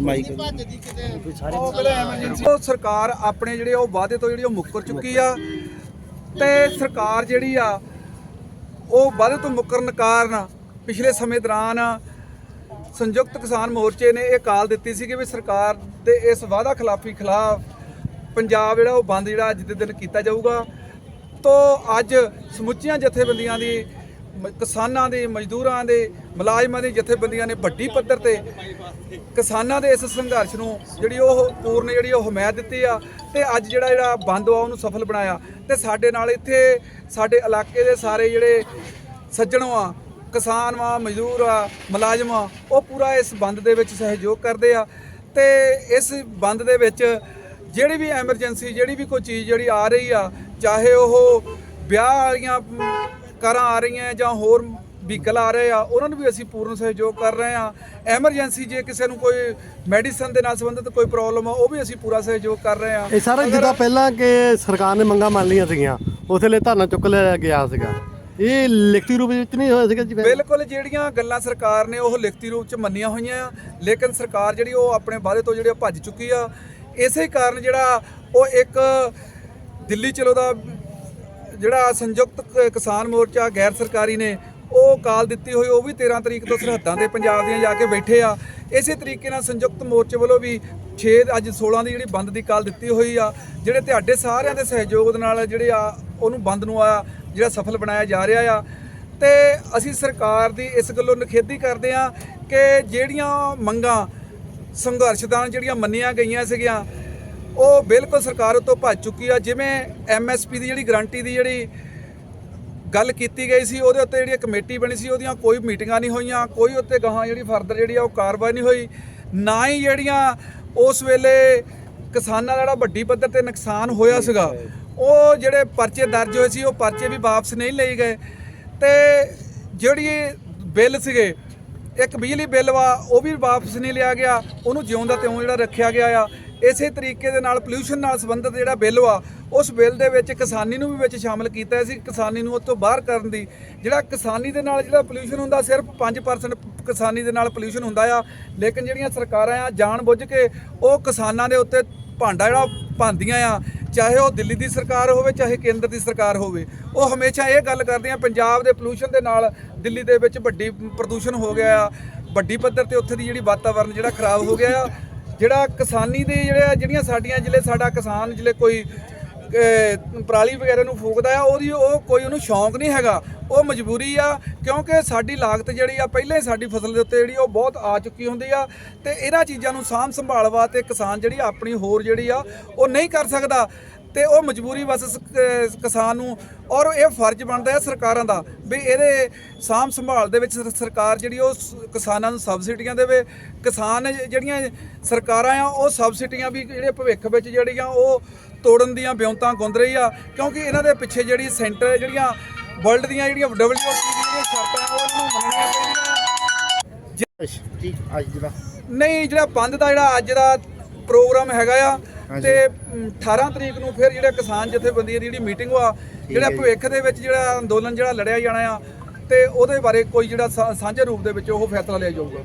Mic ਉਹ ਸਰਕਾਰ ਆਪਣੇ ਜਿਹੜੇ ਉਹ ਵਾਅਦੇ ਤੋਂ ਜਿਹੜੀ ਉਹ ਮੁੱਕਰ ਚੁੱਕੀ ਆ। ਤੇ ਸਰਕਾਰ ਜਿਹੜੀ ਆ ਉਹ ਵਾਅਦੇ ਤੋਂ ਮੁੱਕਰਨ ਕਾਰਨ ਪਿਛਲੇ ਸਮੇਂ ਦੌਰਾਨ ਸੰਯੁਕਤ ਕਿਸਾਨ ਮੋਰਚੇ ਨੇ ਇਹ ਕਾਲ ਦਿੱਤੀ ਸੀ ਕਿ ਵੀ ਸਰਕਾਰ ਦੇ ਇਸ ਵਾਅਦਾ ਖਿਲਾਫੀ ਖਿਲਾਫ ਪੰਜਾਬ ਜਿਹੜਾ ਉਹ ਬੰਦ ਜਿਹੜਾ ਅੱਜ ਦੇ ਦਿਨ ਕੀਤਾ ਜਾਊਗਾ। ਤੋਂ ਅੱਜ ਸਮੁੱਚੀਆਂ ਜਥੇਬੰਦੀਆਂ ਦੀ ਕਿਸਾਨਾਂ ਦੇ, ਮਜ਼ਦੂਰਾਂ ਦੇ, ਮੁਲਾਜ਼ਮਾਂ ਦੀ ਜਥੇਬੰਦੀਆਂ ਨੇ ਵੱਡੀ ਪੱਧਰ ਤੇ ਕਿਸਾਨਾਂ ਦੇ ਇਸ ਸੰਘਰਸ਼ ਨੂੰ ਜਿਹੜੀ ਉਹ ਪੂਰਨ ਜਿਹੜੀ ਉਹ ਹਮਾਇਤ ਦਿੱਤੀ ਆ ਤੇ ਅੱਜ ਜਿਹੜਾ ਜਿਹੜਾ ਬੰਦ ਆ ਉਹਨੂੰ ਸਫਲ ਬਣਾਇਆ। ਤੇ ਸਾਡੇ ਨਾਲ ਇੱਥੇ ਸਾਡੇ ਇਲਾਕੇ ਦੇ ਸਾਰੇ ਜਿਹੜੇ ਸੱਜਣ ਆ, ਕਿਸਾਨ ਵਾ, ਮਜ਼ਦੂਰ ਆ, ਮੁਲਾਜ਼ਮ ਆ, ਉਹ ਪੂਰਾ ਇਸ ਬੰਦ ਦੇ ਵਿੱਚ ਸਹਿਯੋਗ ਕਰਦੇ ਆ। ਤੇ ਇਸ ਬੰਦ ਦੇ ਵਿੱਚ ਜਿਹੜੀ ਵੀ ਐਮਰਜੈਂਸੀ, ਜਿਹੜੀ ਵੀ ਕੋਈ ਚੀਜ਼ ਜਿਹੜੀ ਆ ਰਹੀ ਆ, ਚਾਹੇ ਉਹ ਵਿਆਹ ਵਾਲੀਆਂ ਕਾਰਾਂ ਆ ਰਹੀਆਂ ਜਾਂ ਹੋਰ ਵਹੀਕਲ ਆ ਰਹੇ ਆ ਉਹਨਾਂ ਨੂੰ ਵੀ ਅਸੀਂ ਪੂਰਨ ਸਹਿਯੋਗ ਕਰ ਰਹੇ ਆ ਐਮਰਜੈਂਸੀ ਜੇ ਕਿਸੇ ਨੂੰ ਕੋਈ ਮੈਡੀਸਨ ਦੇ ਨਾਲ ਸੰਬੰਧਿਤ ਕੋਈ ਪ੍ਰੋਬਲਮ ਆ ਉਹ ਵੀ ਅਸੀਂ ਪੂਰਾ ਸਹਿਯੋਗ ਕਰ ਰਹੇ ਆ ਇਹ ਸਾਰਾ ਜਿੱਦਾਂ ਪਹਿਲਾਂ ਕਿ ਸਰਕਾਰ ਨੇ ਮੰਗਾਂ ਮੰਨ ਲਈਆਂ ਸੀਗੀਆਂ ਉਸੇ ਲਈ ਧਰਨਾ ਚੁੱਕ ਲਿਆ ਗਿਆ ਸੀਗਾ। ਇਹ ਲਿਖਤੀ ਰੂਪ ਵਿੱਚ ਨਹੀਂ ਹੋਇਆ ਸੀਗਾ ਜੀ ਬਿਲਕੁਲ ਜਿਹੜੀਆਂ ਗੱਲਾਂ ਸਰਕਾਰ ਨੇ ਉਹ ਲਿਖਤੀ ਰੂਪ ਚ ਮੰਨੀਆਂ ਹੋਈਆਂ ਆ ਲੇਕਿਨ ਸਰਕਾਰ ਜਿਹੜੀ ਉਹ ਆਪਣੇ ਵਾਅਦੇ ਤੋਂ ਜਿਹੜੇ ਭੱਜ ਚੁੱਕੀ ਆ ਇਸੇ ਕਾਰਨ ਜਿਹੜਾ ਉਹ ਇੱਕ ਦਿੱਲੀ ਚਲੋ ਦਾ ਜਿਹੜਾ ਸੰਯੁਕਤ ਕ- ਕਿਸਾਨ ਮੋਰਚਾ ਗੈਰ ਸਰਕਾਰੀ ਨੇ, ਉਹ ਕਾਲ ਦਿੱਤੀ ਹੋਈ, ਉਹ ਵੀ 13 ਤਰੀਕ ਤੋਂ ਸਰਹੱਦਾਂ 'ਤੇ ਪੰਜਾਬ ਦੀਆਂ ਜਾ ਕੇ ਬੈਠੇ ਆ। ਇਸੇ ਤਰੀਕੇ ਨਾਲ ਸੰਯੁਕਤ ਮੋਰਚੇ ਵੱਲੋਂ ਵੀ 6 ਅੱਜ 16 ਦੀ ਜਿਹੜੀ ਬੰਦ ਦੀ ਕਾਲ ਦਿੱਤੀ ਹੋਈ ਆ, ਜਿਹੜੇ ਤੁਹਾਡੇ ਸਾਰਿਆਂ ਦੇ ਸਹਿਯੋਗ ਦੇ ਨਾਲ ਜਿਹੜੇ ਆ, ਉਹਨੂੰ ਬੰਦ ਨੂੰ ਆ, ਜਿਹੜਾ ਸਫਲ ਬਣਾਇਆ ਜਾ ਰਿਹਾ ਆ। ਤੇ ਅਸੀਂ ਸਰਕਾਰ ਦੀ ਇਸ ਗੱਲੋਂ ਨਿਖੇਧੀ ਕਰਦੇ ਆ ਕਿ ਜਿਹੜੀਆਂ ਮੰਗਾਂ ਸੰਘਰਸ਼ਦਾਨ ਜਿਹੜੀਆਂ ਮੰਨੀਆਂ ਗਈਆਂ ਸੀਗੀਆਂ ਉਹ ਬਿਲਕੁਲ ਸਰਕਾਰ ਉਤੋਂ ਭੱਜ ਚੁੱਕੀ ਆ। ਜਿਵੇਂ ਐਮਐਸਪੀ ਦੀ ਜਿਹੜੀ ਗਰੰਟੀ ਦੀ ਜਿਹੜੀ ਗੱਲ ਕੀਤੀ ਗਈ ਸੀ, ਉਹਦੇ ਉੱਤੇ ਜਿਹੜੀ ਕਮੇਟੀ ਬਣੀ ਸੀ, ਉਹਦੀਆਂ ਕੋਈ ਮੀਟਿੰਗਾਂ ਨਹੀਂ ਹੋਈਆਂ, ਕੋਈ ਉੱਤੇ ਗਾਹਾਂ ਜਿਹੜੀ ਫਰਦਰ ਜਿਹੜੀ ਆ ਉਹ ਕਾਰਵਾਈ ਨਹੀਂ ਹੋਈ। ਨਾ ਹੀ ਜਿਹੜੀਆਂ ਉਸ ਵੇਲੇ ਕਿਸਾਨਾਂ ਦਾ ਜਿਹੜਾ ਵੱਡੀ ਪੱਧਰ ਤੇ ਨੁਕਸਾਨ ਹੋਇਆ ਸੀਗਾ, ਉਹ ਜਿਹੜੇ ਪਰਚੇ ਦਰਜ ਹੋਏ ਸੀ, ਉਹ ਪਰਚੇ ਵੀ ਵਾਪਸ ਨਹੀਂ ਲਏ ਗਏ। ਤੇ ਜਿਹੜੀ ਬਿੱਲ ਸੀਗੇ, ਇੱਕ ਬਿਜਲੀ ਬਿੱਲ ਵਾ, ਉਹ ਵੀ ਵਾਪਸ ਨਹੀਂ ਲਿਆ ਗਿਆ। ਉਹਨੂੰ ਜਿਉਂ ਦਾ ਤਿਉਂ ਜਿਹੜਾ ਰੱਖਿਆ ਗਿਆ ਆ। ਇਸੇ ਤਰੀਕੇ ਦੇ ਨਾਲ ਪੋਲੂਸ਼ਨ ਨਾਲ ਸੰਬੰਧਿਤ ਜਿਹੜਾ ਬਿੱਲ ਵਾ, ਉਸ ਬਿੱਲ ਦੇ ਵਿੱਚ ਕਿਸਾਨੀ ਨੂੰ ਵੀ ਵਿੱਚ ਸ਼ਾਮਲ ਕੀਤਾ ਸੀ। ਕਿਸਾਨੀ ਨੂੰ ਉਹ ਤੋਂ ਬਾਹਰ ਕਰਨ ਦੀ, ਜਿਹੜਾ ਕਿਸਾਨੀ ਦੇ ਨਾਲ ਜਿਹੜਾ ਪੋਲੂਸ਼ਨ ਹੁੰਦਾ, ਸਿਰਫ 5% ਕਿਸਾਨੀ ਦੇ ਨਾਲ ਪੋਲੂਸ਼ਨ ਹੁੰਦਾ ਆ। ਲੇਕਿਨ ਜਿਹੜੀਆਂ ਸਰਕਾਰਾਂ ਆ ਜਾਣ ਬੁੱਝ ਕੇ ਉਹ ਕਿਸਾਨਾਂ ਦੇ ਉੱਤੇ ਭਾਂਡਾ ਜਿਹੜਾ ਪਾਉਂਦੀਆਂ ਆ, ਚਾਹੇ ਉਹ ਦਿੱਲੀ ਦੀ ਸਰਕਾਰ ਹੋਵੇ, ਚਾਹੇ ਕੇਂਦਰ ਦੀ ਸਰਕਾਰ ਹੋਵੇ, ਉਹ ਹਮੇਸ਼ਾ ਇਹ ਗੱਲ ਕਰਦੀਆਂ, ਪੰਜਾਬ ਦੇ ਪੋਲੂਸ਼ਨ ਦੇ ਨਾਲ ਦਿੱਲੀ ਦੇ ਵਿੱਚ ਵੱਡੀ ਪ੍ਰਦੂਸ਼ਣ ਹੋ ਗਿਆ ਆ। ਵੱਡੀ ਪੱਧਰ ਤੇ ਉੱਥੇ ਦੀ ਜਿਹੜੀ ਵਾਤਾਵਰਣ ਜਿਹੜਾ ਖਰਾਬ ਹੋ ਗਿਆ ਆ ਜਿਹੜਾ ਕਿਸਾਨੀ ਦੇ ਜਿਹੜੇ ਜਿਹੜੀਆਂ ਸਾਡੀਆਂ ਜਿਹੜੇ ਸਾਡਾ ਕਿਸਾਨ ਜਿਹੜੇ ਕੋਈ ਪਰਾਲੀ ਵਗੈਰਾ ਨੂੰ ਫੂਕਦਾ ਆ, ਉਹਦੀ ਉਹ ਕੋਈ ਉਹਨੂੰ ਸ਼ੌਂਕ ਨਹੀਂ ਹੈਗਾ। ਉਹ ਮਜਬੂਰੀ ਆ, ਕਿਉਂਕਿ ਸਾਡੀ ਲਾਗਤ ਜਿਹੜੀ ਆ, ਪਹਿਲਾਂ ਹੀ ਸਾਡੀ ਫਸਲ ਦੇ ਉੱਤੇ ਜਿਹੜੀ ਉਹ ਬਹੁਤ ਆ ਚੁੱਕੀ ਹੁੰਦੀ ਆ ਤੇ ਇਹਨਾਂ ਚੀਜ਼ਾਂ ਨੂੰ ਸਾਂਭ ਸੰਭਾਲ ਵਾਸਤੇ ਕਿਸਾਨ ਜਿਹੜੀ ਆਪਣੀ ਹੋਰ ਜਿਹੜੀ ਆ, ਉਹ ਨਹੀਂ ਕਰ ਸਕਦਾ। ਤੇ ਉਹ ਮਜਬੂਰੀ ਵਸ ਸ- ਕ- ਕਿਸਾਨ ਨੂੰ ਔਰ ਇਹ ਫਰਜ਼ ਬਣਦਾ ਹੈ ਸਰਕਾਰਾਂ ਦਾ ਵੀ ਇਹਦੇ ਸਾਂਭ ਸੰਭਾਲ ਦੇ ਵਿੱਚ ਸਰ- ਸਰਕਾਰ ਜਿਹੜੀ ਉਹ ਕਿਸਾਨਾਂ ਨੂੰ ਸਬਸਿਡੀਆਂ ਦੇਵੇ। ਕਿਸਾਨ ਜ- ਜਿਹੜੀਆਂ ਸਰਕਾਰਾਂ ਆ ਉਹ ਸਬਸਿਡੀਆਂ ਵੀ ਜਿਹੜੇ ਭਵਿੱਖ ਵਿੱਚ ਜਿਹੜੀਆਂ ਉਹ ਤੋੜਨ ਦੀਆਂ ਬਿਉਂਤਾਂ ਗੁੰਦ ਰਹੀ ਆ ਕਿਉਂਕਿ ਇਹਨਾਂ ਦੇ ਪਿੱਛੇ ਜਿਹੜੀ ਸੈਂਟਰ ਜਿਹੜੀਆਂ ਵਰਲਡ ਦੀਆਂ ਜਿਹੜੀਆਂ WTO ਦੀਆਂ ਸ਼ਰਤਾਂ ਉਹਨਾਂ ਨੂੰ ਮੰਨਣੀਆਂ ਪੈਂਦੀਆਂ। ਠੀਕ ਅੱਜ ਦਾ ਨਹੀਂ ਜਿਹੜਾ ਬੰਦ ਦਾ ਜਿਹੜਾ ਅੱਜ ਦਾ ਪ੍ਰੋਗਰਾਮ ਹੈਗਾ ਆ ਤੇ ਮ, 18 ਤਰੀਕ ਨੂੰ ਫਿਰ ਜਿਹੜਾ ਕਿਸਾਨ ਜਥੇਬੰਦੀਆਂ ਦੀ ਜਿਹੜੀ ਮੀਟਿੰਗ ਆ ਜਿਹੜਾ ਭਵਿੱਖ ਦੇ ਵਿੱਚ ਜਿਹੜਾ ਅੰਦੋਲਨ ਜਿਹੜਾ ਲੜਿਆ ਜਾਣਾ ਆ ਤੇ ਉਹਦੇ ਬਾਰੇ ਕੋਈ ਜਿਹੜਾ ਸਾਂਝੇ ਰੂਪ ਦੇ ਵਿੱਚ ਉਹ ਫੈਸਲਾ ਲਿਆ ਜਾਊਗਾ।